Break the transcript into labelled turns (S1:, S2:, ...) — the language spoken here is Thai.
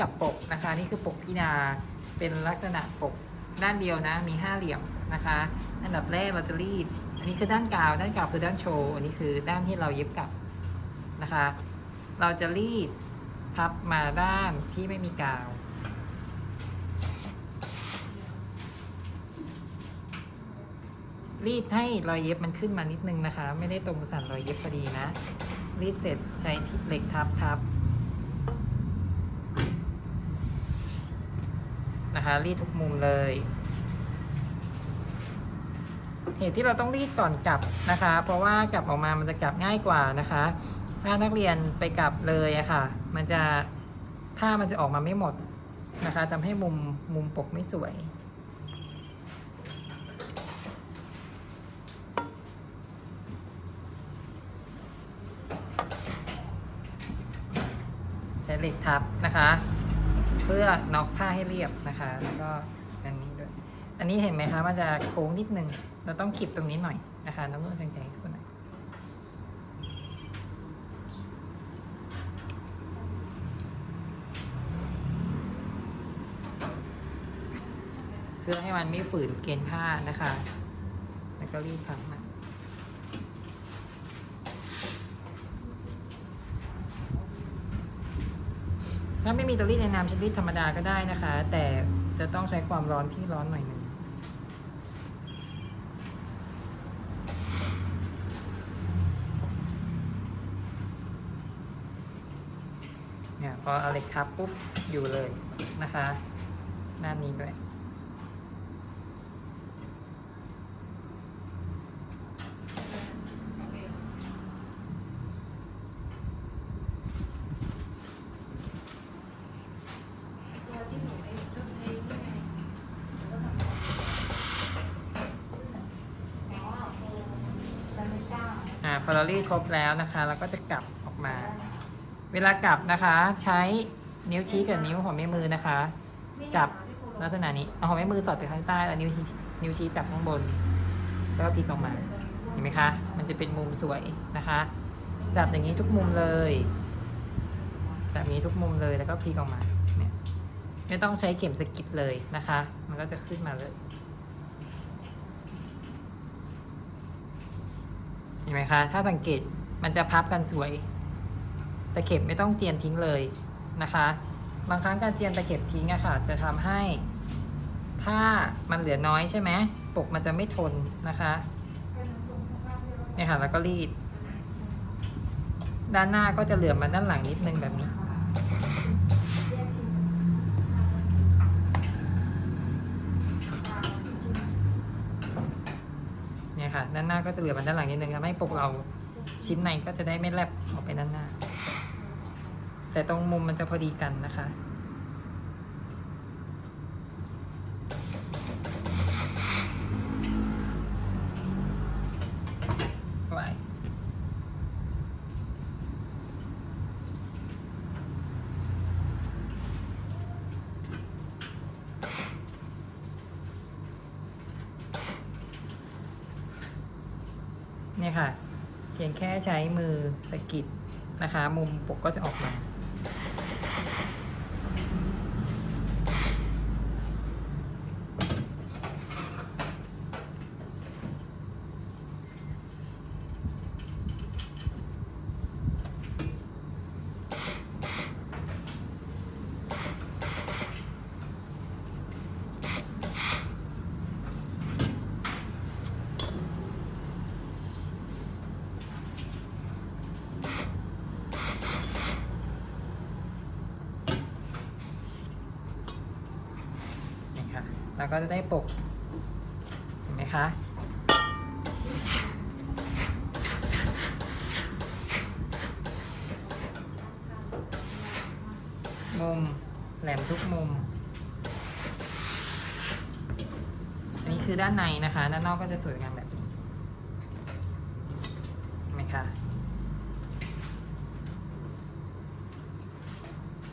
S1: กับปกนะคะ นี่คือปกพีนาเป็นลักษณะปกด้านเดียวนะมีห้าเหลี่ยมนะคะ อันดับแรกเราจะรีด อันนี้คือด้านกาวด้านกาวคือด้านโชว์อันนี้คือด้านที่เราเย็บกลับนะคะ เราจะรีดพับมาด้านที่ไม่มีกาว รีดให้รอยเย็บมันขึ้นมานิดนึงนะคะ ไม่ได้ตรงสันรอยเย็บพอดีนะ รีดเสร็จใช้เหล็กทับทับ นะคะรีดทุกมุมเลย เหตุที่เราต้องรีดก่อนกลับนะคะ เพราะว่ากลับออกมามันจะกลับง่ายกว่านะคะ ถ้านักเรียนไปกลับเลยอะค่ะ มันจะผ้ามันจะออกมาไม่หมดนะคะทำให้มุมมุมปกไม่สวยใช้เหล็กทับนะคะ เพื่อน็อกผ้าให้เรียบนะคะ แล้วก็อันนี้ด้วย อันนี้เห็นไหมคะมันจะโค้งนิดนึง เราต้องขีดตรงนี้หน่อยนะคะน้องนุ่นตั้งใจให้คุณหน่อยเพื่อให้มันไม่ฝืนเกณฑ์ผ้านะคะ แล้วก็รีดพับมัน ถ้าไม่มีเตารีดในน้ำชนิดธรรมดาก็ได้นะคะ แต่จะต้องใช้ความร้อนที่ร้อนหน่อยหนึ่งเนี่ยพอเอาเหล็กทับปุ๊บอยู่เลยนะคะด้านนี้ด้วย พอเรารีดครบแล้วนะคะ เราก็จะกลับออกมา เวลากลับนะคะ ใช้นิ้วชี้กับนิ้วหัวแม่มือนะคะ จับลักษณะนี้เอาหัวแม่มือสอดไปข้างใต้แล้วนิ้วชี้นิ้วชี้จับข้างบน แล้วพลิกออกมาเห็นไหมคะ มันจะเป็นมุมสวยนะคะ จับอย่างนี้ทุกมุมเลยจับอย่างนี้ทุกมุมเลยแล้วก็พลิกออกมาเนี่ยไม่ต้องใช้เข็มสกิดเลยนะคะ มันก็จะขึ้นมาเลย เห็น ไหมคะ ถ้าสังเกตมันจะพับกันสวย ตะเข็บไม่ต้องเจียนทิ้งเลยนะคะ บางครั้งการเจียนตะเข็บทิ้งอะค่ะ จะทำให้ผ้ามันเหลือน้อยใช่ไหมปกมันจะไม่ทนนะคะเนี่ยค่ะแล้วก็รีด ด้านหน้าก็จะเหลือมาด้านหลังนิดนึงแบบนี้ เนี่ย ค่ะ ด้านหน้าก็จะเหลือมาด้านหลังนิดนึงทำให้ปกเราชิ้นในก็จะได้ไม่แลบออกไปด้านหน้า แต่ตรงมุมมันจะพอดีกันนะคะไว้ เนี่ยค่ะ เพียงแค่ใช้มือสกิดนะคะ มุมปกก็จะออกมา เราก็จะได้ปกเห็นไหมคะมุมแหลมทุกมุม อันนี้คือด้านในนะคะ ด้านนอกก็จะสวยงามแบบนี้เห็นไหมคะ